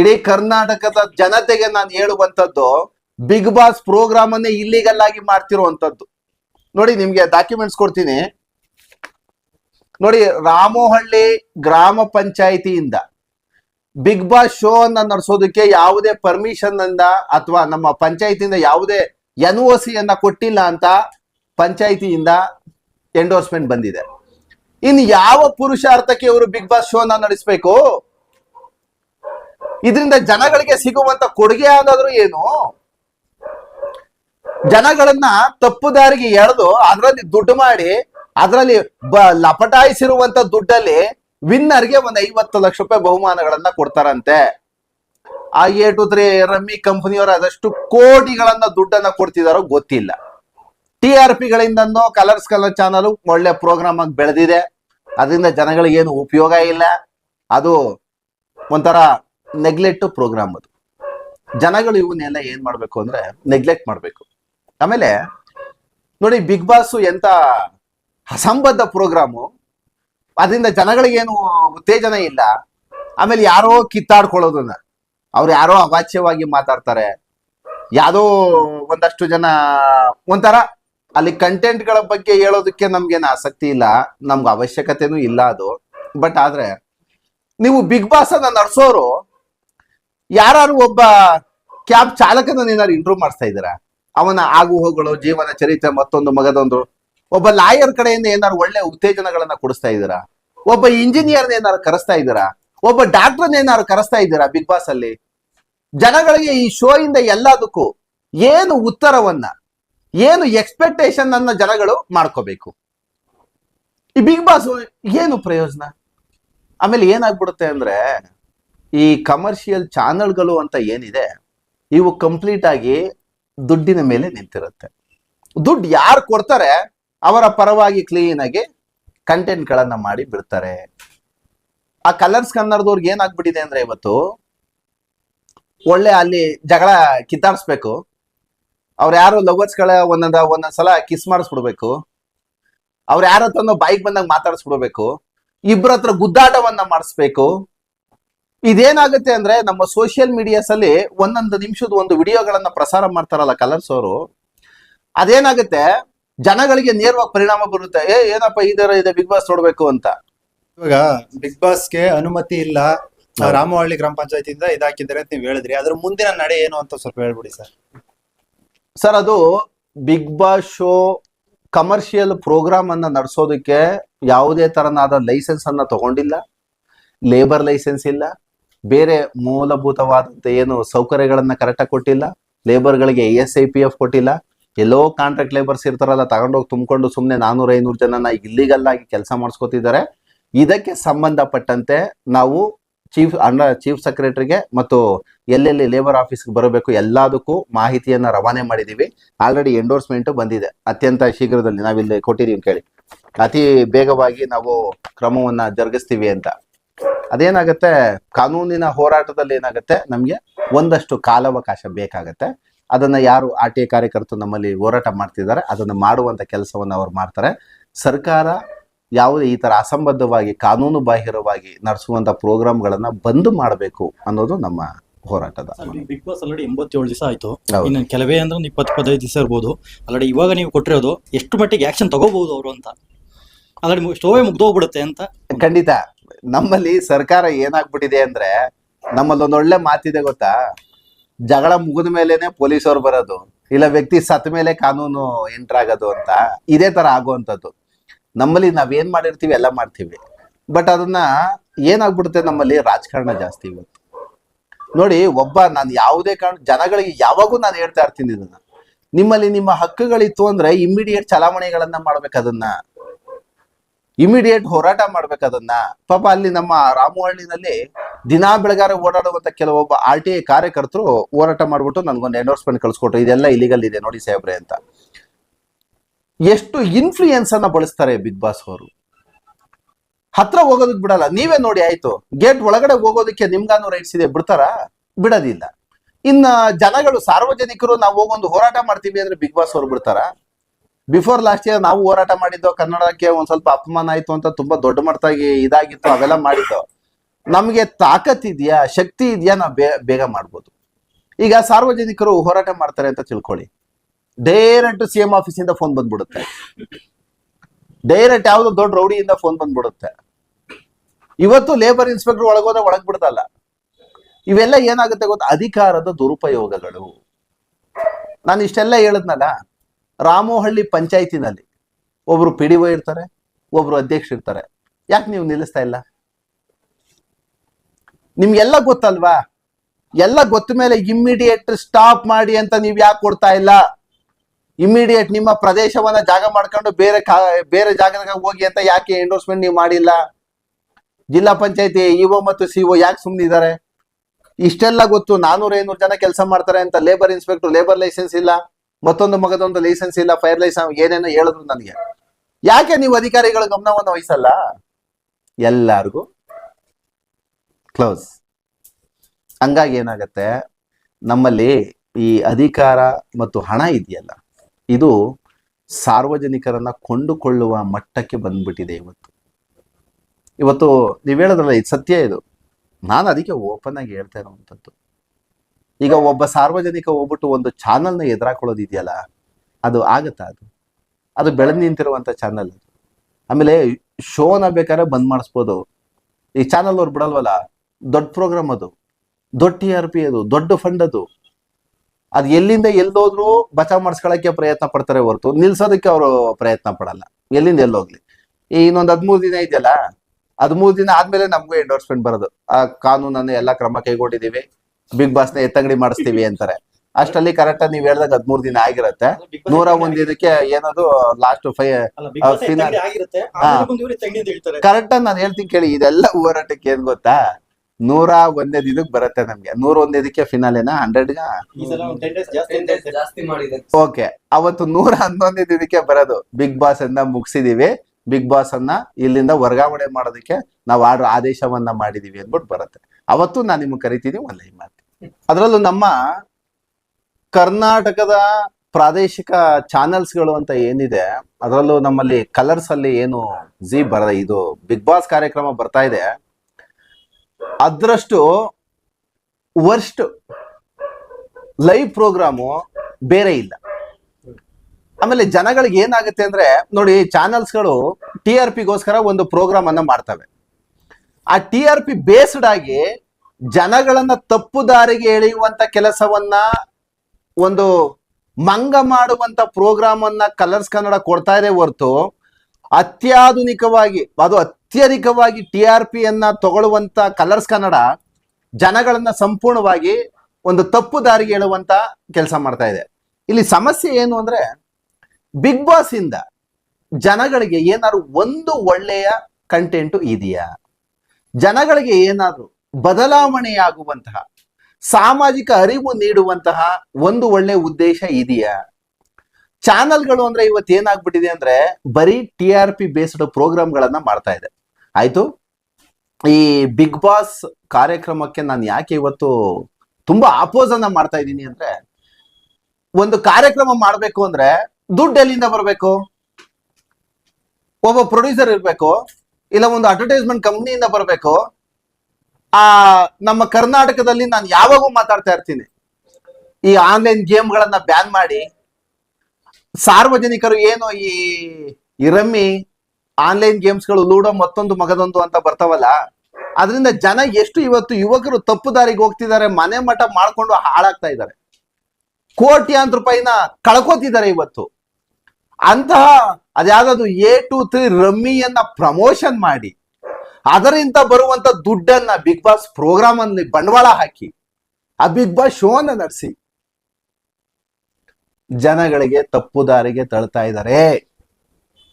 ಇಡೀ ಕರ್ನಾಟಕದ ಜನತೆಗೆ ನಾನು ಹೇಳುವಂಥದ್ದು ಬಿಗ್ ಬಾಸ್ ಪ್ರೋಗ್ರಾಮ್ ಅನ್ನೇ ಇಲ್ಲಿಗಲ್ ಆಗಿ ಮಾಡ್ತಿರುವಂತದ್ದು ನೋಡಿ, ನಿಮ್ಗೆ ಡಾಕ್ಯುಮೆಂಟ್ಸ್ ಕೊಡ್ತೀನಿ. ನೋಡಿ, ರಾಮೋಹಳ್ಳಿ ಗ್ರಾಮ ಪಂಚಾಯಿತಿಯಿಂದ ಬಿಗ್ ಬಾಸ್ ಶೋ ಅನ್ನ ನಡೆಸೋದಕ್ಕೆ ಯಾವುದೇ ಪರ್ಮಿಷನ್ ಅಂದ ಅಥವಾ ನಮ್ಮ ಪಂಚಾಯಿತಿಯಿಂದ ಯಾವುದೇ ಎನ್ ಒ ಸಿ ಅನ್ನ ಕೊಟ್ಟಿಲ್ಲ ಅಂತ ಪಂಚಾಯಿತಿಯಿಂದ ಎಂಡೋರ್ಸ್ಮೆಂಟ್ ಬಂದಿದೆ. ಇನ್ನು ಯಾವ ಪುರುಷಾರ್ಥಕ್ಕೆ ಇವರು ಬಿಗ್ ಬಾಸ್ ಶೋನ ನಡೆಸಬೇಕು? ಇದರಿಂದ ಜನಗಳಿಗೆ ಸಿಗುವಂತ ಕೊಡುಗೆ ಅನ್ನೋದ್ರು ಏನು? ಜನಗಳನ್ನ ತಪ್ಪು ದಾರಿಗೆ ಎಳೆದು ಅದರಲ್ಲಿ ದುಡ್ಡು ಮಾಡಿ, ಅದರಲ್ಲಿ ಲಪಟಾಯಿಸಿರುವಂತ ದುಡ್ಡಲ್ಲಿ ವಿನ್ನರ್ಗೆ ಒಂದ್ ಐವತ್ತು ಲಕ್ಷ ರೂಪಾಯಿ ಬಹುಮಾನಗಳನ್ನ ಕೊಡ್ತಾರಂತೆ. ಆ ಎ ಟು ತ್ರೀ ರಮ್ಮಿ ಕಂಪನಿಯವರು ಅದಷ್ಟು ಕೋಟಿಗಳನ್ನ ದುಡ್ಡನ್ನ ಕೊಡ್ತಿದಾರೋ ಗೊತ್ತಿಲ್ಲ. ಟಿ ಆರ್ ಪಿಗಳಿಂದನೋ ಕಲರ್ಸ್ ಕಲರ್ ಚಾನಲ್ ಒಳ್ಳೆ ಪ್ರೋಗ್ರಾಮ್ ಆಗಿ ಬೆಳೆದಿದೆ. ಅದರಿಂದ ಜನಗಳಿಗೆ ಏನು ಉಪಯೋಗ ಇಲ್ಲ. ಅದು ಒಂಥರ ನೆಗ್ಲೆಕ್ಟ್ ಪ್ರೋಗ್ರಾಮ್ ಅದು. ಜನಗಳು ಇವನ್ನೆಲ್ಲ ಏನ್ ಮಾಡ್ಬೇಕು ಅಂದ್ರೆ ನೆಗ್ಲೆಕ್ಟ್ ಮಾಡ್ಬೇಕು. ಆಮೇಲೆ ನೋಡಿ ಬಿಗ್ ಬಾಸ್ ಎಂತ ಅಸಂಬದ್ಧ ಪ್ರೋಗ್ರಾಮು ಅದರಿಂದ ಜನಗಳಿಗೇನು ಉತ್ತೇಜನ ಇಲ್ಲ. ಆಮೇಲೆ ಯಾರೋ ಕಿತ್ತಾಡ್ಕೊಳ್ಳೋದನ್ನ. ಅವ್ರು ಯಾರೋ ಅವಾಚ್ಯವಾಗಿ ಮಾತಾಡ್ತಾರೆ. ಯಾವುದೋ ಒಂದಷ್ಟು ಜನ ಒಂಥರ ಅಲ್ಲಿ ಕಂಟೆಂಟ್ಗಳ ಬಗ್ಗೆ ಹೇಳೋದಕ್ಕೆ ನಮ್ಗೇನು ಆಸಕ್ತಿ ಇಲ್ಲ. ನಮ್ಗೆ ಅವಶ್ಯಕತೆನೂ ಇಲ್ಲ ಅದು. ಬಟ್ ಆದ್ರೆ ನೀವು ಬಿಗ್ ಬಾಸ್ ಅನ್ನ ನಡ್ಸೋರು ಯಾರು ಒಬ್ಬ ಕ್ಯಾಬ್ ಚಾಲಕನ ಏನಾದ್ರು ಇಂಟ್ರೂವ್ ಮಾಡಿಸ್ತಾ ಇದ್ದೀರಾ? ಅವನ ಆಗು ಹೋಗಳು ಜೀವನ ಚರಿತ್ರೆ, ಮತ್ತೊಂದು ಮಗದೊಂದು. ಒಬ್ಬ ಲಾಯರ್ ಕಡೆಯಿಂದ ಏನಾದ್ರು ಒಳ್ಳೆ ಉತ್ತೇಜನಗಳನ್ನ ಕೊಡಿಸ್ತಾ ಇದ್ದೀರಾ? ಒಬ್ಬ ಇಂಜಿನಿಯರ್ ಏನಾದ್ರು ಕರೆಸ್ತಾ ಇದ್ದೀರಾ? ಒಬ್ಬ ಡಾಕ್ಟರ್ನ ಏನಾದ್ರು ಕರೆಸ್ತಾ ಇದ್ದೀರಾ ಬಿಗ್ ಬಾಸ್ ಅಲ್ಲಿ? ಜನಗಳಿಗೆ ಈ ಶೋ ಇಂದ ಎಲ್ಲದಕ್ಕೂ ಏನು ಉತ್ತರವನ್ನ, ಏನು ಎಕ್ಸ್ಪೆಕ್ಟೇಷನ್ ಅನ್ನ ಜನಗಳು ಮಾಡ್ಕೋಬೇಕು. ಈ ಬಿಗ್ ಬಾಸ್ ಏನು ಪ್ರಯೋಜನ? ಆಮೇಲೆ ಏನಾಗ್ಬಿಡುತ್ತೆ ಅಂದ್ರೆ ಈ ಕಮರ್ಷಿಯಲ್ ಚಾನಲ್ಗಳು ಅಂತ ಏನಿದೆ, ಇವು ಕಂಪ್ಲೀಟ್ ಆಗಿ ದುಡ್ಡಿನ ಮೇಲೆ ನಿಂತಿರುತ್ತೆ. ದುಡ್ಡು ಯಾರು ಕೊಡ್ತಾರೆ, ಅವರ ಪರವಾಗಿ ಕ್ಲೀನ್ ಆಗಿ ಕಂಟೆಂಟ್ ಗಳನ್ನ ಮಾಡಿ ಬಿಡ್ತಾರೆ. ಆ ಕಲರ್ಸ್ ಕನ್ನಡದವ್ರಿಗೆ ಏನಾಗ್ಬಿಟ್ಟಿದೆ ಅಂದ್ರೆ ಇವತ್ತು, ಒಳ್ಳೆ ಅಲ್ಲಿ ಜಗಳ ಕಿತ್ತಾಡಿಸ್ಬೇಕು. ಅವ್ರು ಯಾರು ಲವರ್ಸ್ಗಳ ಒಂದೊಂದ ಒಂದೊಂದ್ಸಲ ಕಿಸ್ ಮಾಡಿಸ್ಬಿಡ್ಬೇಕು. ಅವ್ರು ಯಾರ ಹತ್ರನೋ ಬೈಕ್ ಬಂದಾಗ ಮಾತಾಡಿಸ್ಬಿಡ್ಬೇಕು. ಇಬ್ಬರ ಹತ್ರ ಗುದ್ದಾಟವನ್ನ ಮಾಡಿಸ್ಬೇಕು. ಇದೇನಾಗುತ್ತೆ ಅಂದ್ರೆ ನಮ್ಮ ಸೋಷಿಯಲ್ ಮೀಡಿಯಾಸ್ ಅಲ್ಲಿ ಒಂದೊಂದು ನಿಮಿಷದ ಒಂದು ವಿಡಿಯೋಗಳನ್ನ ಪ್ರಸಾರ ಮಾಡ್ತಾರಲ್ಲ ಕಲರ್ಸ್ ಅವರು ಅದೇನಾಗುತ್ತೆ? ಜನಗಳಿಗೆ ನೇರವಾಗಿ ಪರಿಣಾಮ ಬರುತ್ತೆ. ಏ ಏನಪ್ಪ ಇದರ ಇದೆ ಬಿಗ್ ಬಾಸ್ ನೋಡ್ಬೇಕು ಅಂತ. ಇವಾಗ ಬಿಗ್ ಬಾಸ್ಗೆ ಅನುಮತಿ ಇಲ್ಲ. ರಾಮವಳ್ಳಿ ಗ್ರಾಮ ಪಂಚಾಯತಿಯಿಂದ ಇದಾಕಿದ್ದಾರೆ ಅಂತ ನೀವು ಹೇಳಿದ್ರಿ. ಅದ್ರ ಮುಂದಿನ ನಡೆ ಏನು ಅಂತ ಸ್ವಲ್ಪ ಹೇಳ್ಬಿಡಿ ಸರ್. ಸರ್ ಅದು Bigg Boss show commercial program ಅನ್ನ ನಡೆಸೋದಕ್ಕೆ ಯಾವುದೇ ತರನಾದ ಲೈಸೆನ್ಸ್ ಅನ್ನ ತಗೊಂಡಿಲ್ಲ. ಲೇಬರ್ ಲೈಸೆನ್ಸ್ ಇಲ್ಲ. ಬೇರೆ ಮೂಲಭೂತವಾದಂತ ಏನು ಸೌಕರ್ಯಗಳನ್ನ ಕರೆಕ್ಟಾಗಿ ಕೊಟ್ಟಿಲ್ಲ ಲೇಬರ್ಗಳಿಗೆ ಎಸ್ ಐ ಪಿ ಎಫ್ ಕೊಟ್ಟಿಲ್ಲ, ಎಲ್ಲೋ ಕಾಂಟ್ರಾಕ್ಟ್ ಲೇಬರ್ಸ್ ಇರ್ತಾರಲ್ಲ, ತಗೊಂಡೋಗಿ ತುಂಬಿಕೊಂಡು ಸುಮ್ಮನೆ ನಾನೂರ ಐನೂರು ಜನನ ಇಲ್ಲಿಗಲ್ ಆಗಿ ಕೆಲಸ ಮಾಡಿಸ್ಕೊತಿದ್ದಾರೆ. ಇದಕ್ಕೆ ಸಂಬಂಧಪಟ್ಟಂತೆ ನಾವು ಚೀಫ್ ಅಂಡರ್ ಚೀಫ್ ಸೆಕ್ರೆಟರಿಗೆ ಮತ್ತು ಎಲ್ಲೆಲ್ಲಿ ಲೇಬರ್ ಆಫೀಸ್ಗೆ ಬರಬೇಕು ಎಲ್ಲದಕ್ಕೂ ಮಾಹಿತಿಯನ್ನ ರವಾನೆ ಮಾಡಿದೀವಿ. ಆಲ್ರೆಡಿ ಎಂಡೋರ್ಸ್ಮೆಂಟ್ ಬಂದಿದೆ. ಅತ್ಯಂತ ಶೀಘ್ರದಲ್ಲಿ ನಾವಿಲ್ಲಿ ಕೊಟ್ಟಿದ್ದೀವಿ ಕೇಳಿ ಅತಿ ಬೇಗವಾಗಿ ನಾವು ಕ್ರಮವನ್ನ ಜರುಗಿಸ್ತೀವಿ ಅಂತ. ಅದೇನಾಗತ್ತೆ? ಕಾನೂನಿನ ಹೋರಾಟದಲ್ಲಿ ಏನಾಗುತ್ತೆ? ನಮಗೆ ಒಂದಷ್ಟು ಕಾಲಾವಕಾಶ ಬೇಕಾಗತ್ತೆ. ಅದನ್ನ ಯಾರು ಆರ್ ಟಿ ಐ ಕಾರ್ಯಕರ್ತರು ನಮ್ಮಲ್ಲಿ ಹೋರಾಟ ಮಾಡ್ತಿದ್ದಾರೆ ಅದನ್ನ ಮಾಡುವಂತ ಕೆಲಸವನ್ನು ಅವ್ರು ಮಾಡ್ತಾರೆ. ಸರ್ಕಾರ ಯಾವುದೇ ಈ ತರ ಅಸಂಬದ್ಧವಾಗಿ ಕಾನೂನು ಬಾಹಿರವಾಗಿ ನಡೆಸುವಂತ ಪ್ರೋಗ್ರಾಮ್ಗಳನ್ನು ಬಂದ್ ಮಾಡಬೇಕು ಅನ್ನೋದು ನಮ್ಮ ಹೋರಾಟದ ಬಿಗ್ ಬಾಸ್ ಆಲ್ರೆಡಿ ಎಂಬತ್ತೇಳು ದಿವಸ ಆಯ್ತು. ಇನ್ನು ಕೆಲವೇ ಅಂದ್ರೆ ಒಂದು ಇಪ್ಪತ್ತು ಇಪ್ಪತ್ತೈದು ದಿವಸ ಇರ್ಬೋದು. ಆಲ್ರೆಡಿ ಇವಾಗ ನೀವು ಕೊಟ್ಟಿರೋದು ಎಷ್ಟು ಮಟ್ಟಿಗೆ ಆಕ್ಷನ್ ತಗೋಬಹುದು ಅವರು ಅಂತ. ಆಲ್ರೆಡಿ ಸ್ಟೋವೇ ಮುಗ್ದೋಗ್ಬಿಡುತ್ತೆ ಅಂತ. ಖಂಡಿತ. ನಮ್ಮಲ್ಲಿ ಸರ್ಕಾರ ಏನಾಗ್ಬಿಟ್ಟಿದೆ ಅಂದ್ರೆ ನಮ್ಮಲ್ಲಿ ಒಂದ್ ಒಳ್ಳೆ ಮಾತಿದೆ ಗೊತ್ತಾ? ಜಗಳ ಮುಗಿದ ಮೇಲೇನೆ ಪೊಲೀಸವ್ರು ಬರೋದು, ಇಲ್ಲ ವ್ಯಕ್ತಿ ಸತ್ ಮೇಲೆ ಕಾನೂನು ಎಂಟರ್ ಆಗೋದು ಅಂತ ಇದೇ ತರ ಆಗುವಂಥದ್ದು. ನಮ್ಮಲ್ಲಿ ನಾವೇನ್ ಮಾಡಿರ್ತೀವಿ ಎಲ್ಲ ಮಾಡ್ತೀವಿ. ಬಟ್ ಅದನ್ನ ಏನಾಗ್ಬಿಡುತ್ತೆ ನಮ್ಮಲ್ಲಿ? ರಾಜಕಾರಣ ಜಾಸ್ತಿ ಇವತ್ತು. ನೋಡಿ, ಒಬ್ಬ ನಾನು ಯಾವುದೇ ಕಾರಣ, ಜನಗಳಿಗೆ ಯಾವಾಗೂ ನಾನು ಹೇಳ್ತಾ ಇರ್ತೀನಿ ಇದನ್ನ. ನಿಮ್ಮಲ್ಲಿ ನಿಮ್ಮ ಹಕ್ಕುಗಳಿತ್ತು ಅಂದ್ರೆ ಇಮಿಡಿಯೇಟ್ ಚಲಾವಣೆಗಳನ್ನ ಮಾಡ್ಬೇಕು ಅದನ್ನ. ಇಮಿಡಿಯೇಟ್ ಹೋರಾಟ ಮಾಡ್ಬೇಕಾದನ್ನ, ಪಾಪ ಅಲ್ಲಿ ನಮ್ಮ ರಾಮಹಳ್ಳಿನಲ್ಲಿ ದಿನಾ ಬೆಳಗಾರೆ ಓಡಾಡುವಂತ ಕೆಲವೊಬ್ಬ ಆರ್ ಟಿ ಐ ಕಾರ್ಯಕರ್ತರು ಹೋರಾಟ ಮಾಡ್ಬಿಟ್ಟು ನನ್ಗೊಂದು ಎಂಡೋರ್ಸ್ಮೆಂಟ್ ಕಳ್ಸಿಕೊಟ್ರು. ಇದೆಲ್ಲ ಇಲಿಗಲ್ ಇದೆ ನೋಡಿ ಸಾಹೇಬ್ರೆ ಅಂತ. ಎಷ್ಟು ಇನ್ಫ್ಲೂಯೆನ್ಸ್ ಅನ್ನ ಬಳಸ್ತಾರೆ ಬಿಗ್ ಬಾಸ್ ಅವರು. ಹತ್ರ ಹೋಗೋದಕ್ ಬಿಡಲ್ಲ. ನೀವೇ ನೋಡಿ ಆಯ್ತು. ಗೇಟ್ ಒಳಗಡೆ ಹೋಗೋದಕ್ಕೆ ನಿಮ್ಗಾನು ರೈಟ್ಸ್ ಇದೆ. ಬಿಡ್ತಾರಾ? ಬಿಡೋದಿಲ್ಲ. ಇನ್ನ ಜನಗಳು ಸಾರ್ವಜನಿಕರು ನಾವು ಹೋಗೊಂದು ಹೋರಾಟ ಮಾಡ್ತೀವಿ ಅಂದ್ರೆ ಬಿಗ್ ಬಾಸ್ ಅವ್ರು ಬಿಡ್ತಾರ? ಬಿಫೋರ್ ಲಾಸ್ಟ್ ಇಯರ್ ನಾವು ಹೋರಾಟ ಮಾಡಿದ್ದೋ ಕನ್ನಡಕ್ಕೆ ಒಂದ್ ಸ್ವಲ್ಪ ಅಪಮಾನ ಆಯ್ತು ಅಂತ ತುಂಬಾ ದೊಡ್ಡ ಮಟ್ಟಾಗಿ ಇದಾಗಿತ್ತು, ಅವೆಲ್ಲ ಮಾಡಿದ್ದೋ. ನಮಗೆ ತಾಕತ್ ಇದೆಯಾ, ಶಕ್ತಿ ಇದೆಯಾ ನಾವು ಬೇಗ ಮಾಡ್ಬೋದು. ಈಗ ಸಾರ್ವಜನಿಕರು ಹೋರಾಟ ಮಾಡ್ತಾರೆ ಅಂತ ತಿಳ್ಕೊಳ್ಳಿ. ಡೈರೆಕ್ಟ್ ಸಿ ಎಂ ಆಫೀಸಿಂದ ಫೋನ್ ಬಂದ್ಬಿಡುತ್ತೆ. ಡೈರೆಕ್ಟ್ ಯಾವ್ದೋ ದೊಡ್ಡ ರೌಡಿಯಿಂದ ಫೋನ್ ಬಂದ್ಬಿಡುತ್ತೆ. ಇವತ್ತು ಲೇಬರ್ ಇನ್ಸ್ಪೆಕ್ಟರ್ ಒಳಗೋದ ಒಳಗ್ ಬಿಡ್ದಲ್ಲ. ಇವೆಲ್ಲ ಏನಾಗುತ್ತೆ ಗೊತ್ತಾ? ಅಧಿಕಾರದ ದುರುಪಯೋಗಗಳು. ನಾನು ಇಷ್ಟೆಲ್ಲ ಹೇಳಿದ್ನಲ್ಲ? ರಾಮೋಹಳ್ಳಿ ಪಂಚಾಯತಿನಲ್ಲಿ ಒಬ್ರು ಪಿ ಡಿ ಒ ಇರ್ತಾರೆ, ಒಬ್ರು ಅಧ್ಯಕ್ಷ ಇರ್ತಾರೆ. ಯಾಕೆ ನೀವು ನಿಲ್ಲಿಸ್ತಾ ಇಲ್ಲ? ನಿಮ್ಗೆಲ್ಲ ಗೊತ್ತಲ್ವಾ? ಎಲ್ಲ ಗೊತ್ತ ಮೇಲೆ ಇಮ್ಮಿಡಿಯೇಟ್ ಸ್ಟಾಪ್ ಮಾಡಿ ಅಂತ ನೀವು ಯಾಕೆ ಕೊಡ್ತಾ ಇಲ್ಲ? ಇಮ್ಮಿಡಿಯೇಟ್ ನಿಮ್ಮ ಪ್ರದೇಶವನ್ನ ಜಾಗ ಮಾಡ್ಕೊಂಡು ಬೇರೆ ಬೇರೆ ಜಾಗದಾಗ ಹೋಗಿ ಅಂತ ಯಾಕೆ ಎಂಡೋರ್ಸ್ಮೆಂಟ್ ನೀವು ಮಾಡಿಲ್ಲ? ಜಿಲ್ಲಾ ಪಂಚಾಯತಿ ಇಒ ಮತ್ತು ಸಿಒ ಯಾಕೆ ಸುಮ್ಮನಿದ್ದಾರೆ ಇಷ್ಟೆಲ್ಲ ಗೊತ್ತು, ನಾನೂರ ಐನೂರು ಜನ ಕೆಲಸ ಮಾಡ್ತಾರೆ ಅಂತ ಲೇಬರ್ ಇನ್ಸ್ಪೆಕ್ಟರ್ ಲೇಬರ್ ಲೈಸೆನ್ಸ್ ಇಲ್ಲ. ಮತ್ತೊಂದು ಮಗದೊಂದು ಲೈಸೆನ್ಸ್ ಇಲ್ಲ ಫೈರ್ ಲೈಸೆನ್ಸ್ ಏನೇನೋ ಹೇಳಿದ್ರು ನನಗೆ. ಯಾಕೆ ನೀವು ಅಧಿಕಾರಿಗಳ ಗಮನವನ್ನು ವಹಿಸಲ್ಲ? ಎಲ್ಲಾರ್ಗೂ ಕ್ಲೋಸ್ ಹಂಗಾಗಿ ಏನಾಗತ್ತೆ, ನಮ್ಮಲ್ಲಿ ಈ ಅಧಿಕಾರ ಮತ್ತು ಹಣ ಇದೆಯಲ್ಲ, ಇದು ಸಾರ್ವಜನಿಕರನ್ನ ಕೊಂಡುಕೊಳ್ಳುವ ಮಟ್ಟಕ್ಕೆ ಬಂದ್ಬಿಟ್ಟಿದೆ ಇವತ್ತು. ಇವತ್ತು ನೀವು ಹೇಳಿದ್ರಲ್ಲ, ಇದು ಸತ್ಯ ಇದು. ನಾನು ಅದಕ್ಕೆ ಓಪನ್ ಆಗಿ ಹೇಳ್ತಾ ಇರುವಂಥದ್ದು ಈಗ ಒಬ್ಬ ಸಾರ್ವಜನಿಕ ಹೋಗ್ಬಿಟ್ಟು ಒಂದು ಚಾನಲ್ನ ಎದುರಾಕೊಳ್ಳೋದು ಇದೆಯಲ್ಲ, ಅದು ಆಗತ್ತಾ ಅದು? ಅದು ಬೆಳೆದು ನಿಂತಿರುವಂಥ ಚಾನಲ್ ಆಮೇಲೆ ಶೋನ ಬೇಕಾದ್ರೆ ಬಂದ್ ಮಾಡಿಸ್ಬೋದು. ಈ ಚಾನಲ್ ಅವ್ರು ಬಿಡಲ್ವಲ್ಲ, ದೊಡ್ಡ ಪ್ರೋಗ್ರಾಮ್ ಅದು. ದೊಡ್ಡ ಟಿ ಆರ್ ಪಿ ಅದು, ದೊಡ್ಡ ಫಂಡ್ ಅದು. ಅದು ಎಲ್ಲಿಂದ ಎಲ್ಲೋದ್ರು ಬಚಾವ್ ಮಾಡಿಸ್ಕೊಳಕ್ಕೆ ಪ್ರಯತ್ನ ಪಡ್ತಾರೆ ಹೊರತು ನಿಲ್ಸೋದಕ್ಕೆ ಅವರು ಪ್ರಯತ್ನ ಪಡಲ್ಲ. ಎಲ್ಲಿಂದ ಎಲ್ಲೋಗ್ಲಿ ಈ ಇನ್ನೊಂದು ಹದಿಮೂರು ದಿನ ಇದೆಯಲ್ಲ, ಹದಿಮೂರು ದಿನ ಆದ್ಮೇಲೆ ನಮಗೂ ಎಂಡೋರ್ಸ್ಮೆಂಟ್ ಬರೋದು. ಆ ಕಾನೂನನ್ನು ಎಲ್ಲ ಕ್ರಮ ಕೈಗೊಂಡಿದೀವಿ ಬಿಗ್ ಬಾಸ್ನ ಎತ್ತಂಗಡಿ ಮಾಡಿಸ್ತೀವಿ ಅಂತಾರೆ. ಅಷ್ಟಲ್ಲಿ ಕರೆಕ್ಟ್ ಆಗಿ ನೀವ್ ಹೇಳ್ದಾಗ ಹದ್ಮೂರ್ ದಿನ ಆಗಿರತ್ತೆ. ನೂರ ಒಂದ್ ದಿನಕ್ಕೆ ಏನದು ಲಾಸ್ಟ್ ಫೈ ಕರೆಕ್ಟ್ ಆಗಿ ನಾನು ಹೇಳ್ತೀನಿ ಕೇಳಿ ಇದೆಲ್ಲ ಹೋರಾಟಕ್ಕೆ ಏನ್ ಗೊತ್ತಾ? ನೂರ ಒಂದೇ ದಿನಕ್ಕೆ ಬರುತ್ತೆ ನಮ್ಗೆ. ನೂರ ಒಂದೇ ದಿನಕ್ಕೆ ಫಿನಾಲೆನಾ ಹಂಡ್ರೆಡ್ ಈ ಸಲ ಒಂದು ಟೆನ್ ಡೇಸ್ ಜಾಸ್ತಿ ಟೆನ್ ಅಂತ ಡೇಸ್ ಜಾಸ್ತಿ ಮಾಡಿದೆ. ಓಕೆ ಅವತ್ತು ನೂರ ಹನ್ನೊಂದೇ ದಿನಕ್ಕೆ ಬರೋದು ಬಿಗ್ ಬಾಸ್ ಅನ್ನ ಮುಗಿಸಿದೀವಿ. ಬಿಗ್ ಬಾಸ್ ಅನ್ನ ಇಲ್ಲಿಂದ ವರ್ಗಾವಣೆ ಮಾಡೋದಕ್ಕೆ ನಾವು ಆರ್ಡರ್ ಆದೇಶವನ್ನ ಮಾಡಿದೀವಿ ಅಂದ್ಬಿಟ್ಟು ಬರುತ್ತೆ. ಅವತ್ತು ನಾನು ನಿಮ್ಗೆ ಕರಿತೀನಿ ಒಂದು ಮಾತು. ಮಾಡ್ತೀನಿ ಅದರಲ್ಲೂ ನಮ್ಮ ಕರ್ನಾಟಕದ ಪ್ರಾದೇಶಿಕ ಚಾನೆಲ್ಸ್ಗಳು ಅಂತ ಏನಿದೆ, ಅದರಲ್ಲೂ ನಮ್ಮಲ್ಲಿ ಕಲರ್ಸ್ ಅಲ್ಲಿ ಏನು ಜಿ ಬರ ಇದು ಬಿಗ್ ಬಾಸ್ ಕಾರ್ಯಕ್ರಮ ಬರ್ತಾ ಇದೆ. ಅದರಷ್ಟು ವರ್ಸ್ಟ್ ಲೈವ್ ಪ್ರೋಗ್ರಾಮು ಬೇರೆ ಇಲ್ಲ. ಆಮೇಲೆ ಜನಗಳಿಗೆ ಏನಾಗುತ್ತೆ ಅಂದ್ರೆ, ನೋಡಿ ಚಾನೆಲ್ಸ್ಗಳು ಟಿ ಆರ್ ಪಿಗೋಸ್ಕರ ಒಂದು ಪ್ರೋಗ್ರಾಮ್ ಅನ್ನ ಮಾಡ್ತವೆ. ಆ ಟಿ ಆರ್ ಪಿ ಬೇಸ್ಡ್ ಆಗಿ ಜನಗಳನ್ನ ತಪ್ಪು ದಾರಿಗೆ ಎಳೆಯುವಂತ ಕೆಲಸವನ್ನ ಒಂದು ಮಂಗ ಮಾಡುವಂತ ಪ್ರೋಗ್ರಾಮ್ ಅನ್ನ ಕಲರ್ಸ್ ಕನ್ನಡ ಕೊಡ್ತಾ ಇದೆ ಹೊರತು ಅತ್ಯಾಧುನಿಕವಾಗಿ, ಅದು ಅತ್ಯಧಿಕವಾಗಿ ಟಿ ಆರ್ ಪಿ ಅನ್ನ ತಗೊಳ್ಳುವಂತ ಕಲರ್ಸ್ ಕನ್ನಡ ಜನಗಳನ್ನ ಸಂಪೂರ್ಣವಾಗಿ ಒಂದು ತಪ್ಪು ದಾರಿಗೆ ಎಳುವಂತ ಕೆಲಸ ಮಾಡ್ತಾ ಇದೆ. ಇಲ್ಲಿ ಸಮಸ್ಯೆ ಏನು ಅಂದ್ರೆ ಬಿಗ್ ಬಾಸ್ ಇಂದ ಜನಗಳಿಗೆ ಏನಾದ್ರು ಒಂದು ಒಳ್ಳೆಯ ಕಂಟೆಂಟ್ ಇದೆಯಾ? ಜನಗಳಿಗೆ ಏನಾದ್ರು ಬದಲಾವಣೆಯಾಗುವಂತಹ, ಸಾಮಾಜಿಕ ಅರಿವು ನೀಡುವಂತಹ ಒಂದು ಒಳ್ಳೆ ಉದ್ದೇಶ ಇದೆಯಾ? ಚಾನಲ್ಗಳು ಅಂದ್ರೆ ಇವತ್ತು ಏನಾಗ್ಬಿಟ್ಟಿದೆ ಅಂದ್ರೆ ಬರೀ ಟಿ ಆರ್ ಪಿ ಬೇಸ್ಡ್ ಪ್ರೋಗ್ರಾಮ್ಗಳನ್ನ ಮಾಡ್ತಾ ಇದೆ. ಆಯ್ತು? ಈ ಬಿಗ್ ಬಾಸ್ ಕಾರ್ಯಕ್ರಮಕ್ಕೆ ನಾನು ಯಾಕೆ ಇವತ್ತು ತುಂಬಾ ಆಪೋಸ್ ಅನ್ನ ಮಾಡ್ತಾ ಇದ್ದೀನಿ ಅಂದ್ರೆ, ಒಂದು ಕಾರ್ಯಕ್ರಮ ಮಾಡ್ಬೇಕು ಅಂದ್ರೆ ದುಡ್ಡು ಎಲ್ಲಿಂದ ಬರಬೇಕು? ಒಬ್ಬ ಪ್ರೊಡ್ಯೂಸರ್ ಇರ್ಬೇಕು, ಇಲ್ಲ ಒಂದು ಅಡ್ವರ್ಟೈಸ್ಮೆಂಟ್ ಕಂಪ್ನಿಯಿಂದ ಬರಬೇಕು ಆ, ನಮ್ಮ ಕರ್ನಾಟಕದಲ್ಲಿ ನಾನು ಯಾವಾಗೂ ಮಾತಾಡ್ತಾ ಇರ್ತೀನಿ. ಈ ಆನ್ಲೈನ್ ಗೇಮ್ಗಳನ್ನ ಬ್ಯಾನ್ ಮಾಡಿ, ಸಾರ್ವಜನಿಕರು ಏನು ಈ ರಮ್ಮಿ ಆನ್ಲೈನ್ ಗೇಮ್ಸ್ಗಳು ಲೂಡೋ ಮತ್ತೊಂದು ಮಗದೊಂದು ಅಂತ ಬರ್ತಾವಲ್ಲ, ಅದರಿಂದ ಜನ ಎಷ್ಟು ಇವತ್ತು ಯುವಕರು ತಪ್ಪು ದಾರಿಗೆ ಹೋಗ್ತಿದ್ದಾರೆ, ಮನೆ ಮಠ ಮಾಡ್ಕೊಂಡು ಹಾಳಾಗ್ತಾ ಇದ್ದಾರೆ. ಕೋಟ್ಯಾಂತರ ರೂಪಾಯಿನ ಕಳ್ಕೋತಿದ್ದಾರೆ ಇವತ್ತು. ಅಂತಹ ಅದ್ಯಾವ್ದು ಎ ಟು ತ್ರೀ ರಮ್ಮಿಯನ್ನ ಪ್ರಮೋಷನ್ ಮಾಡಿ ಅದರಿಂದ ಬರುವಂತ ದುಡ್ಡನ್ನ ಬಿಗ್ ಬಾಸ್ ಪ್ರೋಗ್ರಾಮ್ ಅಲ್ಲಿ ಬಂಡವಾಳ ಹಾಕಿ, ಆ ಬಿಗ್ ಬಾಸ್ ಶೋನ ನಡೆಸಿ, ಜನಗಳಿಗೆ ತಪ್ಪು ದಾರಿಗೆ ತಳ್ತಾ ಇದ್ದಾರೆ